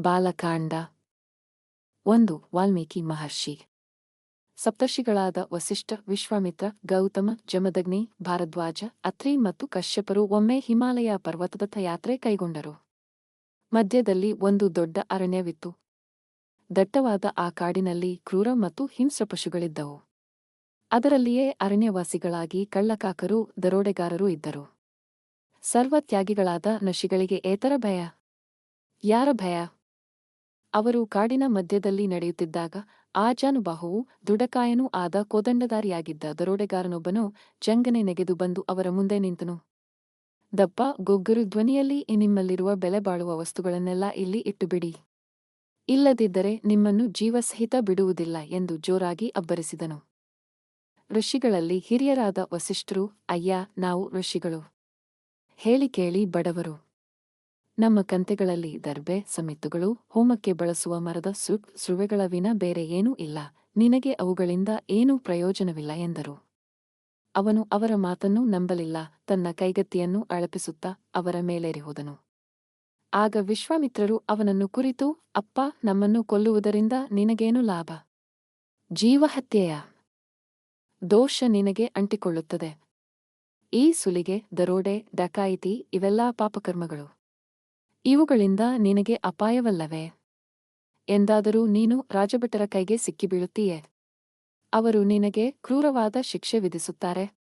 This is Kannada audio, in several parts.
ಬಾಲಕಾಂಡ. ಒಂದು ವಾಲ್ಮೀಕಿ ಮಹರ್ಷಿ. ಸಪ್ತರ್ಷಿಗಳಾದ ವಸಿಷ್ಠ ವಿಶ್ವಾಮಿತ್ರ, ಗೌತಮ, ಜಮದಗ್ನಿ, ಭಾರದ್ವಾಜ, ಅತ್ರಿ ಮತ್ತು ಕಶ್ಯಪರು ಒಮ್ಮೆ ಹಿಮಾಲಯ ಪರ್ವತದತ್ತ ಯಾತ್ರೆ ಕೈಗೊಂಡರು. ಮಧ್ಯದಲ್ಲಿ ಒಂದು ದೊಡ್ಡ ಅರಣ್ಯವಿತ್ತು. ದಟ್ಟವಾದ ಆ ಕಾಡಿನಲ್ಲಿ ಕ್ರೂರ ಮತ್ತು ಹಿಂಸ್ರ ಪಶುಗಳಿದ್ದವು. ಅದರಲ್ಲಿಯೇ ಅರಣ್ಯವಾಸಿಗಳಾಗಿ ಕಳ್ಳಕಾಕರು, ದರೋಡೆಗಾರರೂ ಇದ್ದರು. ಸರ್ವತ್ಯಾಗಿಗಳಾದ ನಶಿಗಳಿಗೆ ಏತರ ಭಯ. ಯಾರ ಭಯ? ಅವರು ಕಾಡಿನ ಮಧ್ಯದಲ್ಲಿ ನಡೆಯುತ್ತಿದ್ದಾಗ ಆ ಜಾನುಬಾಹುವು ದೃಢಕಾಯನೂ ಆದ ಕೋದಂಡದಾರಿಯಾಗಿದ್ದ ದರೋಡೆಗಾರನೊಬ್ಬನು ಜಂಗನೆ ನೆಗೆದು ಬಂದು ಅವರ ಮುಂದೆ ನಿಂತನು. ದಪ್ಪ, ಗೊಗ್ಗರು ಧ್ವನಿಯಲ್ಲಿ ನಿಮ್ಮಲ್ಲಿರುವ ಬೆಲೆ ಬಾಳುವ ವಸ್ತುಗಳನ್ನೆಲ್ಲ ಇಲ್ಲಿ ಇಟ್ಟುಬಿಡಿ. ಇಲ್ಲದಿದ್ದರೆ ನಿಮ್ಮನ್ನು ಜೀವಸಹಿತ ಬಿಡುವುದಿಲ್ಲ ಎಂದು ಜೋರಾಗಿ ಅಬ್ಬರಿಸಿದನು. ಋಷಿಗಳಲ್ಲಿ ಹಿರಿಯರಾದ ವಸಿಷ್ಠರು, ಅಯ್ಯ, ನಾವು ಋಷಿಗಳು. ಹೇಳಿ ಕೇಳಿ ಬಡವರು. ನಮ್ಮ ಕಂತೆಗಳಲ್ಲಿ ದರ್ಬೆ, ಸಮಿತ್ತುಗಳು, ಹೋಮಕ್ಕೆ ಬಳಸುವ ಮರದ ಸುಟ್ ಸುವೆಗಳ ವಿನ ಬೇರೆ ಏನೂ ಇಲ್ಲ. ನಿನಗೆ ಅವುಗಳಿಂದ ಏನೂ ಪ್ರಯೋಜನವಿಲ್ಲ ಎಂದರು. ಅವನು ಅವರ ಮಾತನ್ನೂ ನಂಬಲಿಲ್ಲ, ತನ್ನ ಕೈಗತ್ತಿಯನ್ನು ಅಳಪಿಸುತ್ತಾ ಅವರ ಮೇಲೇರಿ ಹೋದನು. ಆಗ ವಿಶ್ವಾಮಿತ್ರರು ಅವನನ್ನು ಕುರಿತು, ಅಪ್ಪ, ನಮ್ಮನ್ನು ಕೊಲ್ಲುವುದರಿಂದ ನಿನಗೇನು ಲಾಭ? ಜೀವಹತ್ಯೆಯ? ದೋಷ ನಿನಗೆ ಅಂಟಿಕೊಳ್ಳುತ್ತದೆ. ಈ ಸುಲಿಗೆ, ದರೋಡೆ, ಡಕಾಯಿತಿ ಇವೆಲ್ಲಾ ಪಾಪಕರ್ಮಗಳು. ಇವುಗಳಿಂದ ನಿನಗೆ ಅಪಾಯವಲ್ಲವೇ? ಎಂದಾದರೂ ನೀನು ರಾಜಭಟರ ಕೈಗೆ ಸಿಕ್ಕಿಬೀಳುತ್ತೀಯೇ? ಅವರು ನಿನಗೆ ಕ್ರೂರವಾದ ಶಿಕ್ಷೆ ವಿಧಿಸುತ್ತಾರೆ.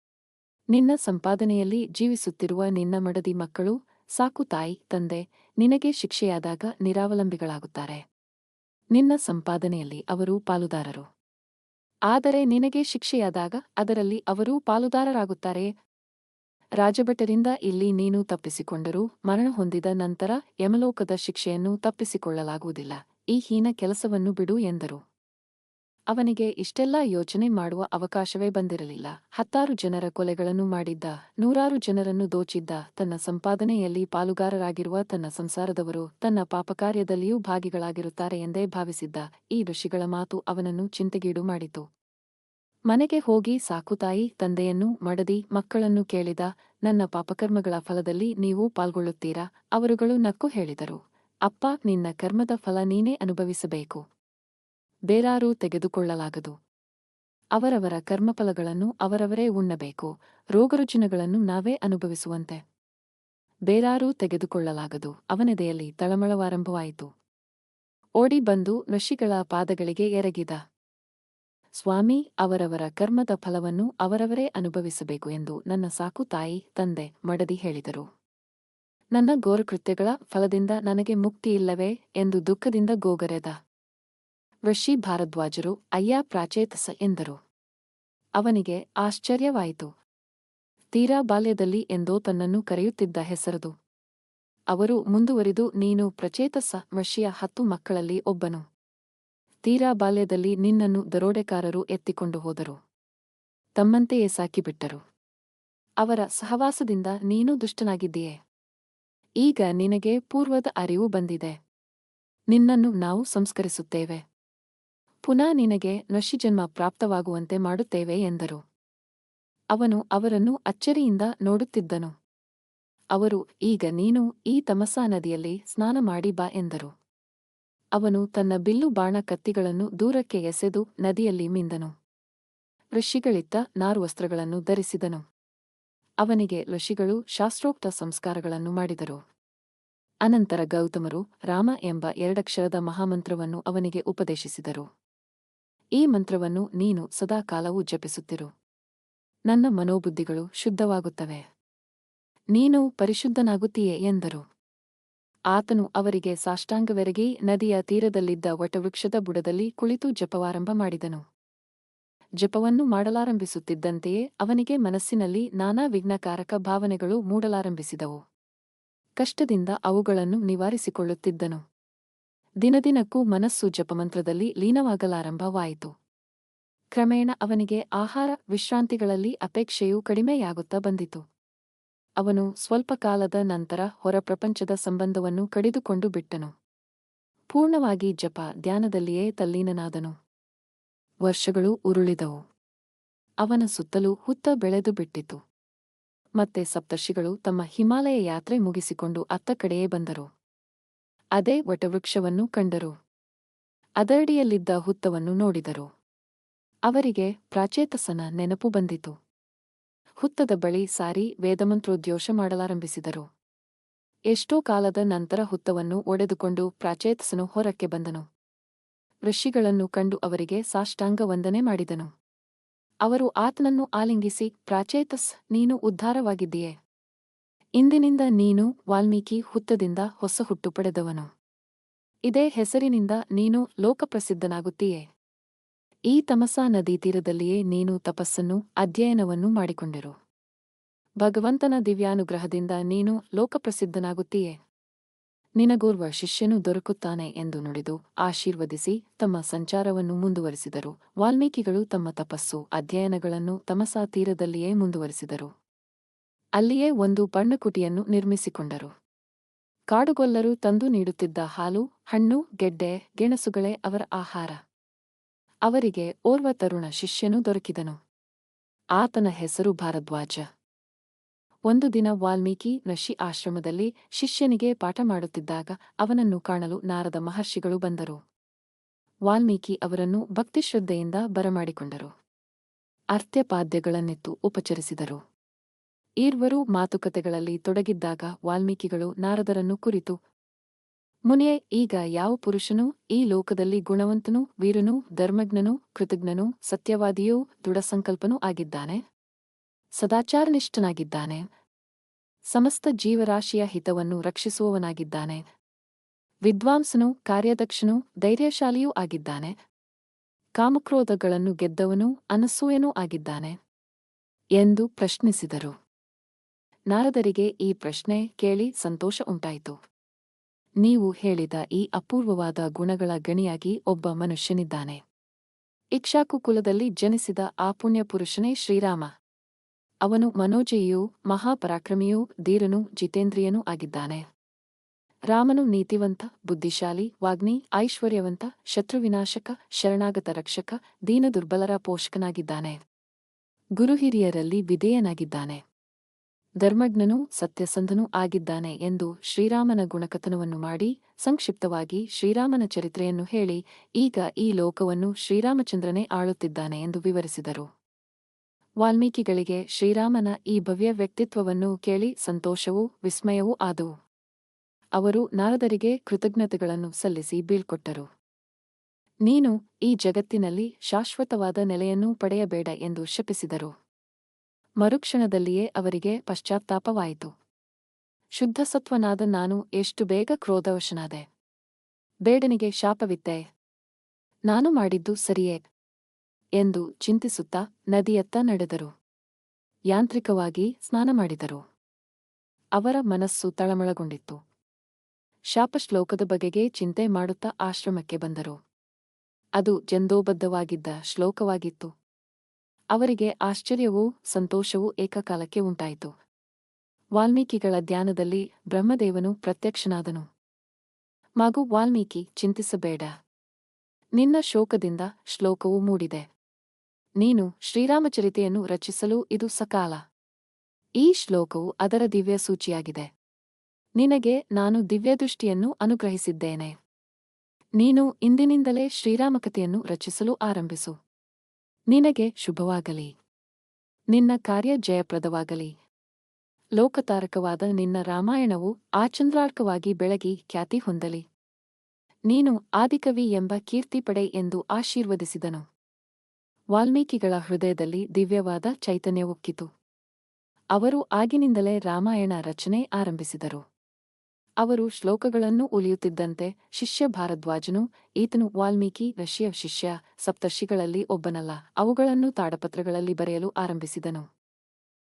ನಿನ್ನ ಸಂಪಾದನೆಯಲ್ಲಿ ಜೀವಿಸುತ್ತಿರುವ ನಿನ್ನ ಮಡದಿ ಮಕ್ಕಳು, ಸಾಕು ತಾಯಿ, ತಂದೆ, ನಿನಗೆ ಶಿಕ್ಷೆಯಾದಾಗ ನಿರಾವಲಂಬಿಗಳಾಗುತ್ತಾರೆ. ನಿನ್ನ ಸಂಪಾದನೆಯಲ್ಲಿ ಅವರು ಪಾಲುದಾರರು. ಆದರೆ ನಿನಗೆ ಶಿಕ್ಷೆಯಾದಾಗ ಅದರಲ್ಲಿ ಅವರೂ ಪಾಲುದಾರರಾಗುತ್ತಾರೆ. ರಾಜಭಟರಿಂದ ಇಲ್ಲಿ ನೀನು ತಪ್ಪಿಸಿಕೊಂಡರೂ ಮರಣ ಹೊಂದಿದ ನಂತರ ಯಮಲೋಕದ ಶಿಕ್ಷೆಯನ್ನು ತಪ್ಪಿಸಿಕೊಳ್ಳಲಾಗುವುದಿಲ್ಲ. ಈ ಹೀನ ಕೆಲಸವನ್ನು ಬಿಡು ಎಂದರು. ಅವನಿಗೆ ಇಷ್ಟೆಲ್ಲ ಯೋಚನೆ ಮಾಡುವ ಅವಕಾಶವೇ ಬಂದಿರಲಿಲ್ಲ. ಹತ್ತಾರು ಜನರ ಕೊಲೆಗಳನ್ನು ಮಾಡಿದ್ದ, ನೂರಾರು ಜನರನ್ನು ದೋಚಿದ್ದ, ತನ್ನ ಸಂಪಾದನೆಯಲ್ಲಿ ಪಾಲುಗಾರರಾಗಿರುವ ತನ್ನ ಸಂಸಾರದವರು ತನ್ನ ಪಾಪಕಾರ್ಯದಲ್ಲಿಯೂ ಭಾಗಿಗಳಾಗಿರುತ್ತಾರೆ ಎಂದೇ ಭಾವಿಸಿದ್ದ ಈ ಋಷಿಗಳ ಮಾತು ಅವನನ್ನು ಚಿಂತೆಗೀಡು ಮಾಡಿತು. ಮನೆಗೆ ಹೋಗಿ ಸಾಕುತಾಯಿ ತಂದೆಯನ್ನು ಮಡದಿ ಮಕ್ಕಳನ್ನು ಕೇಳಿದ, ನನ್ನ ಪಾಪಕರ್ಮಗಳ ಫಲದಲ್ಲಿ ನೀವು ಪಾಲ್ಗೊಳ್ಳುತ್ತೀರಾ? ಅವರುಗಳು ನಕ್ಕು ಹೇಳಿದರು, ಅಪ್ಪ, ನಿನ್ನ ಕರ್ಮದ ಫಲ ನೀನೇ ಅನುಭವಿಸಬೇಕು. ಬೇರಾರೂ ತೆಗೆದುಕೊಳ್ಳಲಾಗದು. ಅವರವರ ಕರ್ಮಫಲಗಳನ್ನು ಅವರವರೇ ಉಣ್ಣಬೇಕು, ರೋಗರುಜಿನಗಳನ್ನು ನಾವೇ ಅನುಭವಿಸುವಂತೆ. ಬೇರಾರೂ ತೆಗೆದುಕೊಳ್ಳಲಾಗದು, ಅವನೆದೆಯಲ್ಲಿ ತಳಮಳವಾರಂಭವಾಯಿತು. ಓಡಿ ಬಂದು ಋಷಿಗಳ ಪಾದಗಳಿಗೆ ಎರಗಿದ. ಸ್ವಾಮಿ, ಅವರವರ ಕರ್ಮದ ಫಲವನ್ನು ಅವರವರೇ ಅನುಭವಿಸಬೇಕು ಎಂದು ನನ್ನ ಸಾಕು ತಾಯಿ, ತಂದೆ ಮಡದಿ ಹೇಳಿದರು. ನನ್ನ ಘೋರಕೃತ್ಯಗಳ ಫಲದಿಂದ ನನಗೆ ಮುಕ್ತಿಯಿಲ್ಲವೇ ಎಂದು ದುಃಖದಿಂದ ಗೋಗರೆದ. ಋಷಿ ಭಾರದ್ವಾಜರು, ಅಯ್ಯ ಪ್ರಾಚೇತಸ ಎಂದರು. ಅವನಿಗೆ ಆಶ್ಚರ್ಯವಾಯಿತು. ತೀರಾ ಬಾಲ್ಯದಲ್ಲಿ ಎಂದೋ ತನ್ನನ್ನು ಕರೆಯುತ್ತಿದ್ದ ಹೆಸರದು. ಅವರು ಮುಂದುವರಿದು, ನೀನು ಪ್ರಚೇತಸ ಋಷಿಯ ಹತ್ತು ಮಕ್ಕಳಲ್ಲಿ ಒಬ್ಬನು. ತೀರಾ ಬಾಲ್ಯದಲ್ಲಿ ನಿನ್ನನ್ನು ದರೋಡೆಕಾರರು ಎತ್ತಿಕೊಂಡು ಹೋದರು. ತಮ್ಮಂತೆಯೇ ಸಾಕಿಬಿಟ್ಟರು ಅವರ ಸಹವಾಸದಿಂದ ನೀನು ದುಷ್ಟನಾಗಿದ್ದೀಯೇ. ಈಗ ನಿನಗೆ ಪೂರ್ವದ ಅರಿವು ಬಂದಿದೆ. ನಿನ್ನನ್ನು ನಾವು ಸಂಸ್ಕರಿಸುತ್ತೇವೆ. ಪುನಃ ನಿನಗೆ ನಶಿಜನ್ಮ ಪ್ರಾಪ್ತವಾಗುವಂತೆ ಮಾಡುತ್ತೇವೆ ಎಂದರು. ಅವನು ಅವರನ್ನು ಅಚ್ಚರಿಯಿಂದ ನೋಡುತ್ತಿದ್ದನು. ಅವರು, ಈಗ ನೀನು ಈ ತಮಸಾ ನದಿಯಲ್ಲಿ ಸ್ನಾನ ಮಾಡಿ ಬಾ ಎಂದರು. ಅವನು ತನ್ನ ಬಿಲ್ಲು ಬಾಣ ಕತ್ತಿಗಳನ್ನು ದೂರಕ್ಕೆ ಎಸೆದು ನದಿಯಲ್ಲಿ ಮಿಂದನು. ಋಷಿಗಳಿದ್ದ ನಾರುವಸ್ತ್ರಗಳನ್ನು ಧರಿಸಿದನು. ಅವನಿಗೆ ಋಷಿಗಳು ಶಾಸ್ತ್ರೋಕ್ತ ಸಂಸ್ಕಾರಗಳನ್ನು ಮಾಡಿದರು. ಅನಂತರ ಗೌತಮರು ರಾಮ ಎಂಬ ಎರಡಕ್ಷರದ ಮಹಾಮಂತ್ರವನ್ನು ಅವನಿಗೆ ಉಪದೇಶಿಸಿದರು. ಈ ಮಂತ್ರವನ್ನು ನೀನು ಸದಾಕಾಲವೂ ಜಪಿಸುತ್ತಿರು. ನನ್ನ ಮನೋಬುದ್ಧಿಗಳು ಶುದ್ಧವಾಗುತ್ತವೆ. ನೀನು ಪರಿಶುದ್ಧನಾಗುತ್ತೀಯೆ ಎಂದರು. ಆತನು ಅವರಿಗೆ ಸಾಷ್ಟಾಂಗವೆರಗಿ ನದಿಯ ತೀರದಲ್ಲಿದ್ದ ವಟವೃಕ್ಷದ ಬುಡದಲ್ಲಿ ಕುಳಿತು ಜಪವಾರಂಭ ಮಾಡಿದನು. ಜಪವನ್ನು ಮಾಡಲಾರಂಭಿಸುತ್ತಿದ್ದಂತೆಯೇ ಅವನಿಗೆ ಮನಸ್ಸಿನಲ್ಲಿ ನಾನಾ ವಿಘ್ನಕಾರಕ ಭಾವನೆಗಳು ಮೂಡಲಾರಂಭಿಸಿದವು. ಕಷ್ಟದಿಂದ ಅವುಗಳನ್ನು ನಿವಾರಿಸಿಕೊಳ್ಳುತ್ತಿದ್ದನು. ದಿನದಿನಕ್ಕೂ ಮನಸ್ಸು ಜಪಮಂತ್ರದಲ್ಲಿ ಲೀನವಾಗಲಾರಂಭವಾಯಿತು. ಕ್ರಮೇಣ ಅವನಿಗೆ ಆಹಾರ ವಿಶ್ರಾಂತಿಗಳಲ್ಲಿ ಅಪೇಕ್ಷೆಯೂ ಕಡಿಮೆಯಾಗುತ್ತಾ ಬಂದಿತು. ಅವನು ಸ್ವಲ್ಪ ಕಾಲದ ನಂತರ ಹೊರ ಪ್ರಪಂಚದ ಸಂಬಂಧವನ್ನು ಕಡಿದುಕೊಂಡು ಬಿಟ್ಟನು. ಪೂರ್ಣವಾಗಿ ಜಪ ಧ್ಯಾನದಲ್ಲಿಯೇ ತಲ್ಲೀನನಾದನು. ವರ್ಷಗಳು ಉರುಳಿದವು. ಅವನ ಸುತ್ತಲೂ ಹುತ್ತ ಬೆಳೆದು ಬಿಟ್ಟಿತು. ಮತ್ತೆ ಸಪ್ತರ್ಷಿಗಳು ತಮ್ಮ ಹಿಮಾಲಯ ಯಾತ್ರೆ ಮುಗಿಸಿಕೊಂಡು ಅತ್ತ ಕಡೆಯೇ ಬಂದರು. ಅದೇ ವಟವೃಕ್ಷವನ್ನು ಕಂಡರು. ಅದರಡಿಯಲ್ಲಿದ್ದ ಹುತ್ತವನ್ನು ನೋಡಿದರು. ಅವರಿಗೆ ಪ್ರಾಚೇತಸನ ನೆನಪು ಬಂದಿತು. ಹುತ್ತದ ಬಳಿ ಸಾರಿ ವೇದಮಂತ್ರೋದ್ಯೋಷ ಮಾಡಲಾರಂಭಿಸಿದರು. ಎಷ್ಟೋ ಕಾಲದ ನಂತರ ಹುತ್ತವನ್ನು ಒಡೆದುಕೊಂಡು ಪ್ರಾಚೇತಸನು ಹೊರಕ್ಕೆ ಬಂದನು. ಋಷಿಗಳನ್ನು ಕಂಡು ಅವರಿಗೆ ಸಾಷ್ಟಾಂಗ ವಂದನೆ ಮಾಡಿದನು. ಅವರು ಆತನನ್ನು ಆಲಿಂಗಿಸಿ, ಪ್ರಾಚೇತಸ್, ನೀನು ಉದ್ಧಾರವಾಗಿದ್ದೀಯೆ. ಇಂದಿನಿಂದ ನೀನು ವಾಲ್ಮೀಕಿ ಹುತ್ತದಿಂದ ಹೊಸ ಹುಟ್ಟು ಪಡೆದವನು. ಇದೇ ಹೆಸರಿನಿಂದ ನೀನು ಲೋಕಪ್ರಸಿದ್ಧನಾಗುತ್ತೀಯೆ. ಈ ತಮಸಾ ನದಿ ತೀರದಲ್ಲಿಯೇ ನೀನು ತಪಸ್ಸನ್ನು, ಅಧ್ಯಯನವನ್ನು ಮಾಡಿಕೊಂಡಿರು. ಭಗವಂತನ ದಿವ್ಯಾನುಗ್ರಹದಿಂದ ನೀನು ಲೋಕಪ್ರಸಿದ್ಧನಾಗುತ್ತೀಯೇ. ನಿನಗೋರ್ವ ಶಿಷ್ಯನು ದೊರಕುತ್ತಾನೆ ಎಂದು ನುಡಿದು ಆಶೀರ್ವದಿಸಿ ತಮ್ಮ ಸಂಚಾರವನ್ನು ಮುಂದುವರಿಸಿದರು. ವಾಲ್ಮೀಕಿಗಳು ತಮ್ಮ ತಪಸ್ಸು, ಅಧ್ಯಯನಗಳನ್ನು ತಮಸಾ ತೀರದಲ್ಲಿಯೇ ಮುಂದುವರಿಸಿದರು. ಅಲ್ಲಿಯೇ ಒಂದು ಬಣ್ಣಕುಟಿಯನ್ನು ನಿರ್ಮಿಸಿಕೊಂಡರು. ಕಾಡುಗೊಲ್ಲರು ತಂದು ನೀಡುತ್ತಿದ್ದ ಹಾಲು, ಹಣ್ಣು, ಗೆಡ್ಡೆ, ಗೆಣಸುಗಳೇ ಅವರ ಆಹಾರ. ಅವರಿಗೆ ಓರ್ವ ತರುಣ ಶಿಷ್ಯನು ದೊರಕಿದನು. ಆತನ ಹೆಸರು ಭಾರದ್ವಾಜ. ಒಂದು ದಿನ ವಾಲ್ಮೀಕಿ ನಶಿ ಆಶ್ರಮದಲ್ಲಿ ಶಿಷ್ಯನಿಗೆ ಪಾಠ ಮಾಡುತ್ತಿದ್ದಾಗ ಅವನನ್ನು ಕಾಣಲು ನಾರದ ಮಹರ್ಷಿಗಳು ಬಂದರು. ವಾಲ್ಮೀಕಿ ಅವರನ್ನು ಭಕ್ತಿಶ್ರದ್ಧೆಯಿಂದ ಬರಮಾಡಿಕೊಂಡರು. ಅರ್ಥ್ಯಪಾದ್ಯಗಳನ್ನೆತ್ತು ಉಪಚರಿಸಿದರು. ಈರ್ವರೂ ಮಾತುಕತೆಗಳಲ್ಲಿ ತೊಡಗಿದ್ದಾಗ ವಾಲ್ಮೀಕಿಗಳು ನಾರದರನ್ನು ಕುರಿತು ಮುನಿಯೇ, ಈಗ ಯಾವ ಪುರುಷನೂ ಈ ಲೋಕದಲ್ಲಿ ಗುಣವಂತನೂ, ವೀರನೂ, ಧರ್ಮಜ್ಞನೂ, ಕೃತಜ್ಞನೂ, ಸತ್ಯವಾದಿಯೂ, ದೃಢಸಂಕಲ್ಪನೂ ಆಗಿದ್ದಾನೆ? ಸದಾಚಾರನಿಷ್ಠನಾಗಿದ್ದಾನೆ. ಸಮಸ್ತ ಜೀವರಾಶಿಯ ಹಿತವನ್ನು ರಕ್ಷಿಸುವವನಾಗಿದ್ದಾನೆ. ವಿದ್ವಾಂಸನು, ಕಾರ್ಯದಕ್ಷನು, ಧೈರ್ಯಶಾಲಿಯೂ ಆಗಿದ್ದಾನೆ. ಕಾಮಕ್ರೋಧಗಳನ್ನು ಗೆದ್ದವನೂ, ಅನಸೂಯನೂ ಆಗಿದ್ದಾನೆ. ಎಂದು ಪ್ರಶ್ನಿಸಿದರು. ನಾರದರಿಗೆ ಈ ಪ್ರಶ್ನೆ ಕೇಳಿ ಸಂತೋಷ ಉಂಟಾಯಿತು. ನೀವು ಹೇಳಿದ ಈ ಅಪೂರ್ವವಾದ ಗುಣಗಳ ಗಣಿಯಾಗಿ ಒಬ್ಬ ಮನುಷ್ಯನಿದ್ದಾನೆ. ಇಕ್ಷಾಕು ಕುಲದಲ್ಲಿ ಜನಿಸಿದ ಆ ಪುಣ್ಯಪುರುಷನೇ ಶ್ರೀರಾಮ. ಅವನು ಮನೋಜಯಿಯೂ ಮಹಾಪರಾಕ್ರಮಿಯೂ, ಧೀರನೂ, ಜಿತೇಂದ್ರಿಯನೂ ಆಗಿದ್ದಾನೆ. ರಾಮನು ನೀತಿವಂತ, ಬುದ್ಧಿಶಾಲಿ ವಾಗ್ನಿ ಐಶ್ವರ್ಯವಂತ, ಶತ್ರುವಿನಾಶಕ, ಶರಣಾಗತ ರಕ್ಷಕ, ದೀನದುರ್ಬಲರ ಪೋಷಕನಾಗಿದ್ದಾನೆ. ಗುರುಹಿರಿಯರಲ್ಲಿ ವಿಧೇಯನಾಗಿದ್ದಾನೆ. ಧರ್ಮಜ್ಞನೂ ಸತ್ಯಸಂಧನೂ ಆಗಿದ್ದಾನೆ ಎಂದು ಶ್ರೀರಾಮನ ಗುಣಕಥನವನ್ನು ಮಾಡಿ ಸಂಕ್ಷಿಪ್ತವಾಗಿ ಶ್ರೀರಾಮನ ಚರಿತ್ರೆಯನ್ನು ಹೇಳಿ ಈಗ ಈ ಲೋಕವನ್ನು ಶ್ರೀರಾಮಚಂದ್ರನೇ ಆಳುತ್ತಿದ್ದಾನೆ ಎಂದು ವಿವರಿಸಿದರು. ವಾಲ್ಮೀಕಿಗಳಿಗೆ ಶ್ರೀರಾಮನ ಈ ಭವ್ಯ ವ್ಯಕ್ತಿತ್ವವನ್ನು ಕೇಳಿ ಸಂತೋಷವೂ ವಿಸ್ಮಯವೂ ಆದವು. ಅವರು ನಾರದರಿಗೆ ಕೃತಜ್ಞತೆಗಳನ್ನು ಸಲ್ಲಿಸಿ ಬೀಳ್ಕೊಟ್ಟರು. ನೀನು ಈ ಜಗತ್ತಿನಲ್ಲಿ ಶಾಶ್ವತವಾದ ನೆಲೆಯನ್ನೂ ಪಡೆಯಬೇಡ ಎಂದು ಶಪಿಸಿದರು. ಮರುಕ್ಷಣದಲ್ಲಿಯೇ ಅವರಿಗೆ ಪಶ್ಚಾತ್ತಾಪವಾಯಿತು. ಶುದ್ಧಸತ್ವನಾದ ನಾನು ಎಷ್ಟು ಬೇಗ ಕ್ರೋಧವಶನಾದೆ. ಬೇಡನಿಗೆ ಶಾಪವಿತ್ತೆ. ನಾನು ಮಾಡಿದ್ದು ಸರಿಯೇ ಎಂದು ಚಿಂತಿಸುತ್ತಾ ನದಿಯತ್ತ ನಡೆದರು. ಯಾಂತ್ರಿಕವಾಗಿ ಸ್ನಾನ ಮಾಡಿದರು. ಅವರ ಮನಸ್ಸು ತಳಮಳಗೊಂಡಿತ್ತು. ಶಾಪಶ್ಲೋಕದ ಬಗೆಗೆ ಚಿಂತೆ ಮಾಡುತ್ತಾ ಆಶ್ರಮಕ್ಕೆ ಬಂದರು. ಅದು ಜಂದೋಬದ್ಧವಾಗಿದ್ದ ಶ್ಲೋಕವಾಗಿತ್ತು. ಅವರಿಗೆ ಆಶ್ಚರ್ಯವೂ ಸಂತೋಷವೂ ಏಕಕಾಲಕ್ಕೆ ಉಂಟಾಯಿತು. ವಾಲ್ಮೀಕಿಗಳ ಧ್ಯಾನದಲ್ಲಿ ಬ್ರಹ್ಮದೇವನು ಪ್ರತ್ಯಕ್ಷನಾದನು. ಮಗು ವಾಲ್ಮೀಕಿ, ಚಿಂತಿಸಬೇಡ. ನಿನ್ನ ಶೋಕದಿಂದ ಶ್ಲೋಕವು ಮೂಡಿದೆ. ನೀನು ಶ್ರೀರಾಮಚರಿತೆಯನ್ನು ರಚಿಸಲು ಇದು ಸಕಾಲ. ಈ ಶ್ಲೋಕವು ಅದರ ದಿವ್ಯ ಸೂಚಿಯಾಗಿದೆ. ನಿನಗೆ ನಾನು ದಿವ್ಯದೃಷ್ಟಿಯನ್ನು ಅನುಗ್ರಹಿಸಿದ್ದೇನೆ. ನೀನು ಇಂದಿನಿಂದಲೇ ಶ್ರೀರಾಮಕತೆಯನ್ನು ರಚಿಸಲು ಆರಂಭಿಸು. ನಿನಗೆ ಶುಭವಾಗಲಿ. ನಿನ್ನ ಕಾರ್ಯ ಜಯಪ್ರದವಾಗಲಿ. ಲೋಕತಾರಕವಾದ ನಿನ್ನ ರಾಮಾಯಣವು ಆಚಂದ್ರಾರ್ಕವಾಗಿ ಬೆಳಗಿ ಖ್ಯಾತಿ ಹೊಂದಲಿ. ನೀನು ಆದಿಕವಿ ಎಂಬ ಕೀರ್ತಿ ಪಡೆ ಎಂದು ಆಶೀರ್ವದಿಸಿದನು. ವಾಲ್ಮೀಕಿಗಳ ಹೃದಯದಲ್ಲಿ ದಿವ್ಯವಾದ ಚೈತನ್ಯ ಉಕ್ಕಿತು. ಅವರು ಆಗಿನಿಂದಲೇ ರಾಮಾಯಣ ರಚನೆ ಆರಂಭಿಸಿದರು. ಅವರು ಶ್ಲೋಕಗಳನ್ನು ಉಲಿಯುತ್ತಿದ್ದಂತೆ ಶಿಷ್ಯ ಭಾರದ್ವಾಜನು, ಈತನು ವಾಲ್ಮೀಕಿ, ರಷ್ಯ ಶಿಷ್ಯ, ಸಪ್ತರ್ಷಿಗಳಲ್ಲಿ ಒಬ್ಬನಲ್ಲ, ಅವುಗಳನ್ನು ತಾಡಪತ್ರಗಳಲ್ಲಿ ಬರೆಯಲು ಆರಂಭಿಸಿದನು.